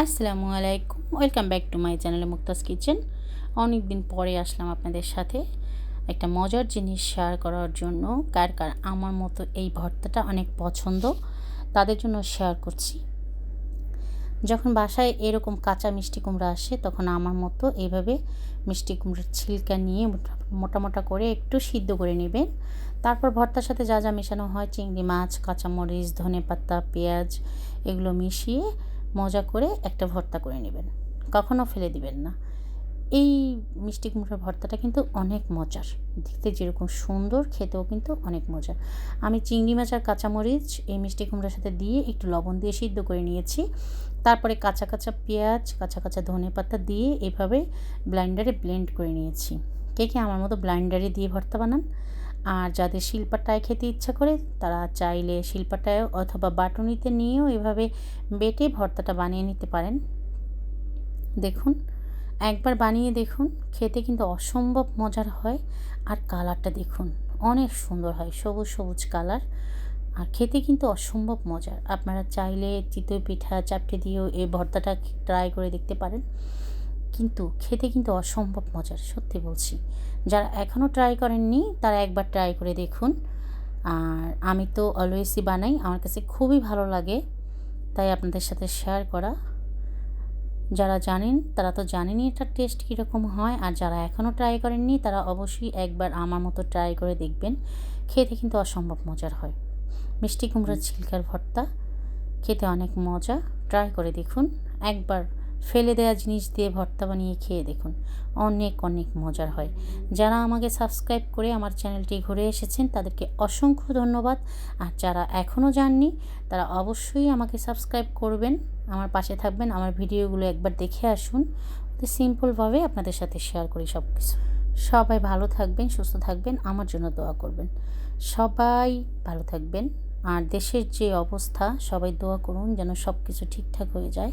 আসসালামু আলাইকুম। Welcome back to my channel Mukta's kitchen অনেক দিন পরে আসলাম আপনাদের সাথে একটা মজার জিনিস শেয়ার করার জন্য। কার কার আমার মতো এই ভর্তাটা অনেক পছন্দ, তাদের জন্য শেয়ার করছি। যখন বাসায় এরকম কাঁচা মিষ্টি কুমড়া আসে, তখন আমার মতো এইভাবে মিষ্টি কুমড়োর ছিলকা নিয়ে মোটা মোটা করে একটু সিদ্ধ করে নেবেন। তারপর ভর্তার সাথে যা যা মেশানো হয়, চিংড়ি মাছ, কাঁচামরিচ ধনে পাতা পেঁয়াজ, এগুলো মিশিয়ে মজা করে একটা ভর্তা করে নেবেন। কখনও ফেলে দিবেন না। এই মিষ্টি কুমড়োর ভর্তাটা কিন্তু অনেক মজার। দেখতে যেরকম সুন্দর, খেতেও কিন্তু অনেক মজার। আমি চিংড়ি মাছ আর কাঁচামরিচ এই মিষ্টি কুমড়োর সাথে দিয়ে একটু লবণ দিয়ে সিদ্ধ করে নিয়েছি। তারপরে কাঁচা কাঁচা পেঁয়াজ, কাঁচা কাঁচা ধনে পাতা দিয়ে এভাবে ব্লাইন্ডারে ব্লেন্ড করে নিয়েছি। কে কে আমার মতো ব্লাইন্ডারে দিয়ে ভর্তা বানান? আর যাদের শিল্পাটায় খেতে ইচ্ছা করে, তারা চাইলে শিল্পাটায় অথবা বাটুনিতে নিয়েও এভাবে বেটে ভর্তাটা বানিয়ে নিতে পারেন। দেখুন, একবার বানিয়ে দেখুন, খেতে কিন্তু অসম্ভব মজার হয়। আর কালারটা দেখুন, অনেক সুন্দর হয়, সবুজ সবুজ কালার। আর খেতে কিন্তু অসম্ভব মজার। আপনারা চাইলে চিতই পিঠা, চাপটে দিয়েও এই ভর্তাটা ট্রাই করে দেখতে পারেন। কিন্তু খেতে কিন্তু অসম্ভব মজার সত্যি বলছি। যারা এখনও ট্রাই করেননি তারা একবার ট্রাই করে দেখুন। আর আমি তো অলওয়েজই বানাই আমার কাছে খুবই ভালো লাগে তাই আপনাদের সাথে শেয়ার করা। যারা জানেন তারা তো জানেনই এটার টেস্ট কীরকম হয় আর যারা এখনও ট্রাই করেননি তারা অবশ্যই একবার আমার মতো ট্রাই করে দেখবেন। খেতে কিন্তু অসম্ভব মজার হয়। মিষ্টি কুমড়োর ছিলকার ভর্তা খেতে অনেক মজা ট্রাই করে দেখুন। একবার ফেলে দেওয়া জিনিস দিয়ে ভর্তা বানিয়ে খেয়ে দেখুন। অনেক অনেক মজার হয়। যারা আমাকে সাবস্ক্রাইব করে আমার চ্যানেলটি ঘুরে এসেছেন, তাদেরকে অসংখ্য ধন্যবাদ। আর যারা এখনও যাননি, তারা অবশ্যই আমাকে সাবস্ক্রাইব করবেন, আমার পাশে থাকবেন, আমার ভিডিওগুলো একবার দেখে আসুন। সিম্পলভাবে আপনাদের সাথে শেয়ার করি সব কিছু সবাই ভালো থাকবেন, সুস্থ থাকবেন, আমার জন্য দোয়া করবেন। সবাই ভালো থাকবেন। আর দেশের যে অবস্থা, সবাই দোয়া করুন যেন সব কিছু ঠিকঠাক হয়ে যায়।